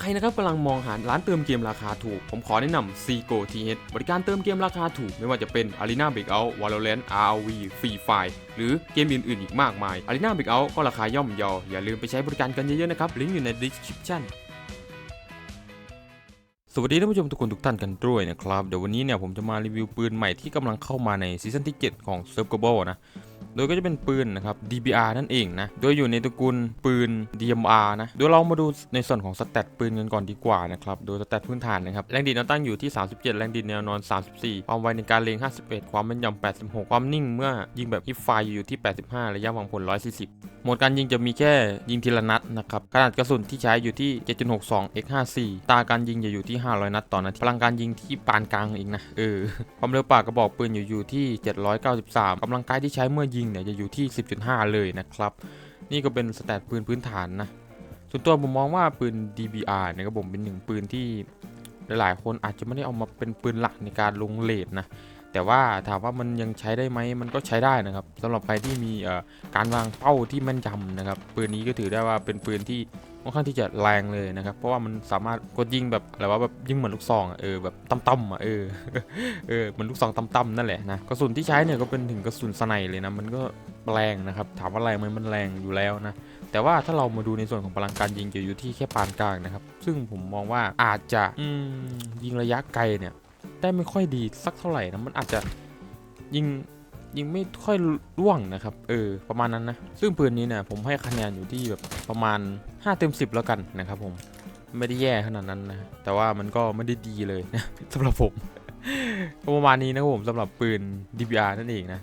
ใครนะครับกำลังมองหาร้านเติมเกมราคาถูก ผมขอแนะนำ Seago TH บริการเติมเกมราคาถูก ไม่ว่าจะเป็น Arena Breakout Valorant ROV Free Fire หรือเกมอื่นๆอีกมากมาย Arena Breakout ก็ราคาย่อมเยาอย่าลืมไปใช้บริการกันเยอะๆนะครับลิงก์อยู่ใน description สวัสดีท่านผู้ชมทุกคนทุกท่านกันด้วยนะครับ เดี๋ยววันนี้เนี่ยผมจะมารีวิวปืนใหม่ที่กำลังเข้ามาในซีซั่นที่ 7 ของ s u r f Global นะ โดยก็จะเป็นปืนนะครับ DBR นั่นเองนะ โดยอยู่ในตระกูลปืน DMR นะ โดยเรามาดูในส่วนของสเตตปืนกันก่อนดีกว่านะครับ โดยสเตตพื้นฐานนะครับ แรงดีดแนวตั้งอยู่ที่ 37 แรงดีดแนวนอน 34 ความไวในการเลง51 ความแม่นยำ 86 ความนิ่งเมื่อยิงแบบฮิปไฟอยู่ที่ 85 ระยะวางผล 140 โหมดการยิงจะมีแค่ยิงทีละนัดนะครับ ขนาดกระสุนที่ใช้อยู่ที่ 7.62 x54 ตาการยิงจะอยู่ที่ 500 นัดต่อนาทีพลังการยิงที่ปานกลางเองนะ เออ ความเร็วปากกระบอกปืนอยู่อยู่ที่ 793กำลังกายที่ใช้เมื่อยิงเนี่ยจะอยู่ที่ 10.5 เลยนะครับ นี่ก็เป็นสแตทปืนพื้นฐานนะส่วนตัวผมมองว่าปืน DBR นะครับผมเป็นหนึ่งปืนที่หลายๆ คนอาจจะไม่ได้เอามาเป็นปืนหลักในการลงเลทนะแต่ว่าถามว่ามันยังใช้ได้ไหมมันก็ใช้ได้นะครับสำหรับใครที่มีการวางเป้าที่แม่นยำนะครับ ปืนนี้ก็ถือได้ว่าเป็นปืนที่ ค่อนข้างที่จะแรงเลยนะครับ เพราะว่ามันสามารถกดยิงแบบอะไรว่าแบบยิงเหมือนลูกซองเออแบบตั้มๆอะเออเออเหมือนลูกซองตั้มๆนั่นแหละนะกระสุนที่ใช้เนี่ยก็เป็นถึงกระสุนสไนเลยนะมันก็แรงนะครับถามว่าแรงไหมมันแรงอยู่แล้วนะแต่ว่าถ้าเรามาดูในส่วนของพลังการยิงจะอยู่ที่แค่ปานกลางนะครับ ซึ่งผมมองว่าอาจจะยิงระยะไกลเนี่ยได้ไม่ค่อยดีสักเท่าไหร่นะมันอาจจะยิง ยิงไม่ค่อยร่วงนะครับ เออ ประมาณนั้นนะ ซึ่งปืนนี้เนี่ยผมให้คะแนนอยู่ที่แบบประมาณ5เต็ม10 แล้วกันนะครับผมไม่ได้แย่ขนาดนั้นนะ แต่ว่ามันก็ไม่ได้ดีเลยนะสำหรับผม ประมาณนี้นะครับผมสำหรับปืน DBR นั่นเองนะ